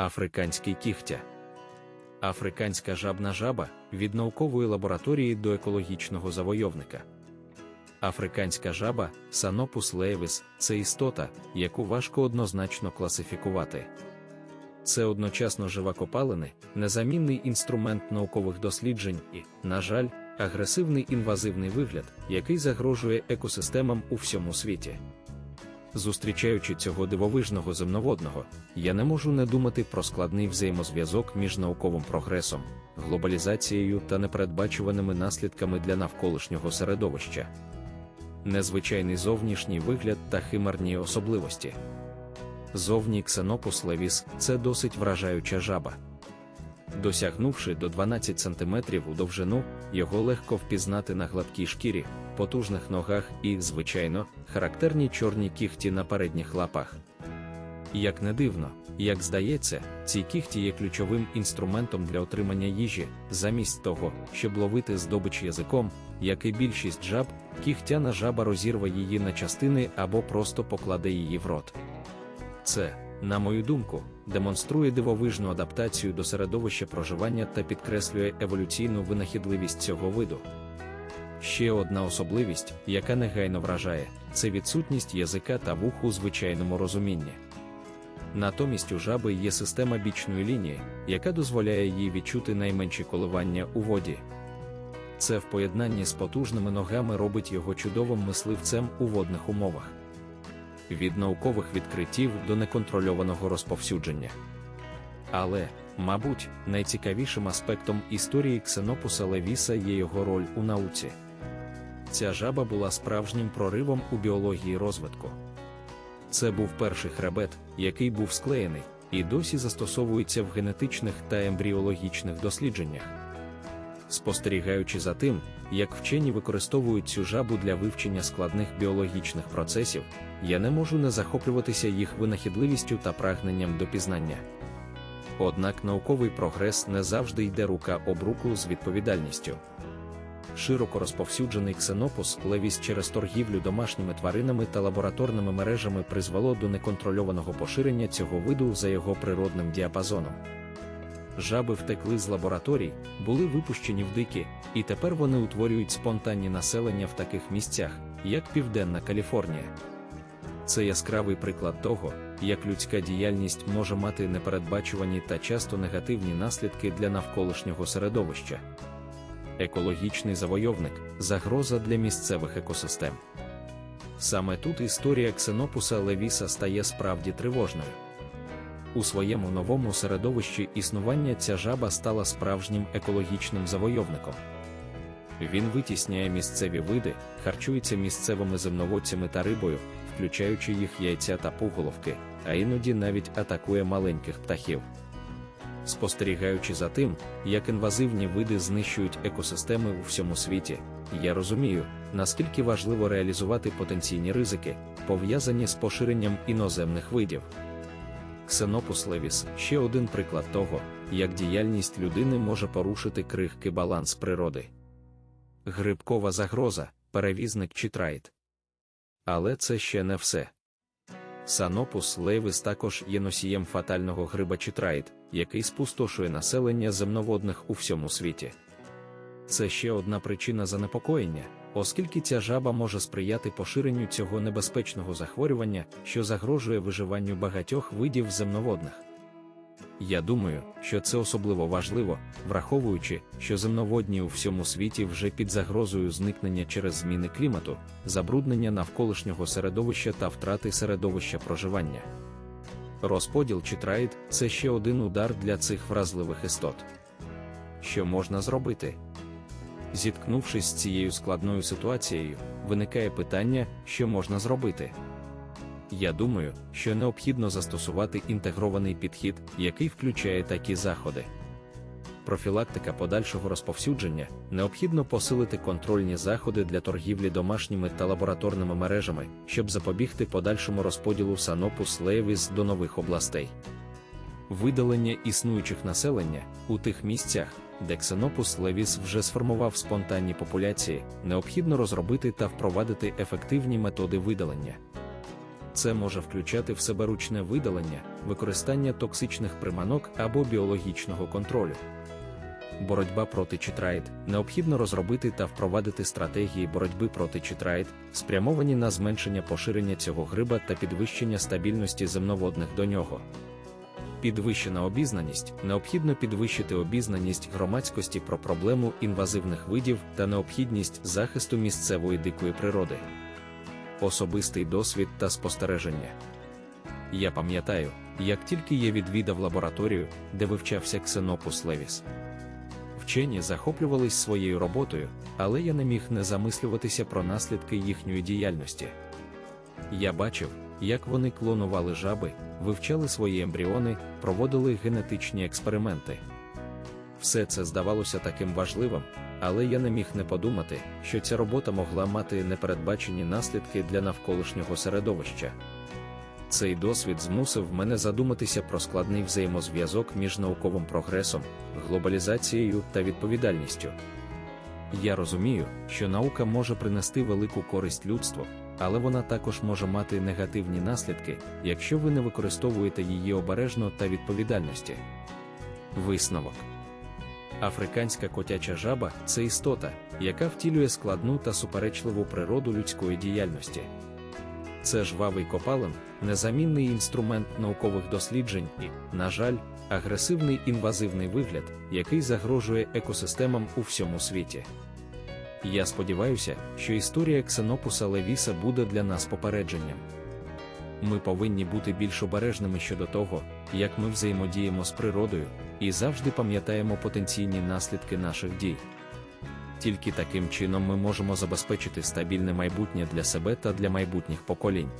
Африканський кігтя. Африканська жабна жаба від наукової лабораторії до екологічного завойовника. Африканська жаба Санопус леєвіс це істота, яку важко однозначно класифікувати. Це одночасно жива копалини, незамінний інструмент наукових досліджень і, на жаль, агресивний інвазивний вигляд, який загрожує екосистемам у всьому світі. Зустрічаючи цього дивовижного земноводного, я не можу не думати про складний взаємозв'язок між науковим прогресом, глобалізацією та непередбачуваними наслідками для навколишнього середовища. Незвичайний зовнішній вигляд та химерні особливості. Зовні ксенопус левіс це досить вражаюча жаба. Досягнувши до 12 см у довжину, його легко впізнати на гладкій шкірі, потужних ногах і, звичайно, характерні чорні кіхті на передніх лапах. Як не дивно, як здається, ці кіхті є ключовим інструментом для отримання їжі, замість того, щоб ловити здобич язиком, як і більшість жаб, кігтяна жаба розірве її на частини або просто покладе її в рот. Це, на мою думку, демонструє дивовижну адаптацію до середовища проживання та підкреслює еволюційну винахідливість цього виду. Ще одна особливість, яка негайно вражає, це відсутність язика та вух у звичайному розумінні. Натомість у жаби є система бічної лінії, яка дозволяє їй відчути найменші коливання у воді. Це в поєднанні з потужними ногами робить його чудовим мисливцем у водних умовах. Від наукових відкриттів до неконтрольованого розповсюдження. Але, мабуть, найцікавішим аспектом історії Ксенопуса Левіса є його роль у науці. Ця жаба була справжнім проривом у біології розвитку. Це був перший хребет, який був склеєний, і досі застосовується в генетичних та ембріологічних дослідженнях. Спостерігаючи за тим, як вчені використовують цю жабу для вивчення складних біологічних процесів, я не можу не захоплюватися їх винахідливістю та прагненням до пізнання. Однак науковий прогрес не завжди йде рука об руку з відповідальністю. Широко розповсюджений ксенопус левіс через торгівлю домашніми тваринами та лабораторними мережами призвело до неконтрольованого поширення цього виду за його природним діапазоном. Жаби втекли з лабораторій, були випущені в дикі, і тепер вони утворюють спонтанні населення в таких місцях, як Південна Каліфорнія. Це яскравий приклад того, як людська діяльність може мати непередбачувані та часто негативні наслідки для навколишнього середовища. Екологічний завойовник загроза для місцевих екосистем. Саме тут історія ксенопуса Левіса стає справді тривожною. У своєму новому середовищі існування ця жаба стала справжнім екологічним завойовником. Він витісняє місцеві види, харчується місцевими земноводцями та рибою, включаючи їх яйця та пуголовки, а іноді навіть атакує маленьких птахів. Спостерігаючи за тим, як інвазивні види знищують екосистеми у всьому світі, я розумію, наскільки важливо реалізувати потенційні ризики, пов'язані з поширенням іноземних видів. Ксенопус левіс ще один приклад того, як діяльність людини може порушити крихкий баланс природи. Грибкова загроза, перевізник чи трайт. Але це ще не все. Санопус левіс також є носієм фатального гриба читрайт, який спустошує населення земноводних у всьому світі. Це ще одна причина занепокоєння, оскільки ця жаба може сприяти поширенню цього небезпечного захворювання, що загрожує виживанню багатьох видів земноводних. Я думаю, що це особливо важливо, враховуючи, що земноводні у всьому світі вже під загрозою зникнення через зміни клімату, забруднення навколишнього середовища та втрати середовища проживання. Розподіл читраїд це ще один удар для цих вразливих істот. Що можна зробити? Зіткнувшись з цією складною ситуацією, виникає питання, що можна зробити. Я думаю, що необхідно застосувати інтегрований підхід, який включає такі заходи. Профілактика подальшого розповсюдження необхідно посилити контрольні заходи для торгівлі домашніми та лабораторними мережами, щоб запобігти подальшому розподілу санопус лейвіс до нових областей. Видалення існуючих населення у тих місцях, де ксенопус левіс вже сформував спонтанні популяції, необхідно розробити та впровадити ефективні методи видалення. Це може включати в себе ручне видалення, використання токсичних приманок або біологічного контролю. Боротьба проти читрайт необхідно розробити та впровадити стратегії боротьби проти читрайт, спрямовані на зменшення поширення цього гриба та підвищення стабільності земноводних до нього. Підвищена обізнаність необхідно підвищити обізнаність громадськості про проблему інвазивних видів та необхідність захисту місцевої дикої природи. Особистий досвід та спостереження. Я пам'ятаю, як тільки я відвідав лабораторію, де вивчався ксенопус левіс. Вчені захоплювались своєю роботою, але я не міг не замислюватися про наслідки їхньої діяльності. Я бачив, як вони клонували жаби, вивчали свої ембріони, проводили генетичні експерименти. Все це здавалося таким важливим, але я не міг не подумати, що ця робота могла мати непередбачені наслідки для навколишнього середовища. Цей досвід змусив мене задуматися про складний взаємозв'язок між науковим прогресом, глобалізацією та відповідальністю. Я розумію, що наука може принести велику користь людству, але вона також може мати негативні наслідки, якщо ви не використовуєте її обережно та відповідальності. Висновок Африканська котяча жаба це істота, яка втілює складну та суперечливу природу людської діяльності. Це жвавий копалин, незамінний інструмент наукових досліджень і, на жаль, агресивний інвазивний вигляд, який загрожує екосистемам у всьому світі. Я сподіваюся, що історія ксенопуса Левіса буде для нас попередженням. Ми повинні бути більш обережними щодо того, як ми взаємодіємо з природою, і завжди пам'ятаємо потенційні наслідки наших дій. Тільки таким чином ми можемо забезпечити стабільне майбутнє для себе та для майбутніх поколінь.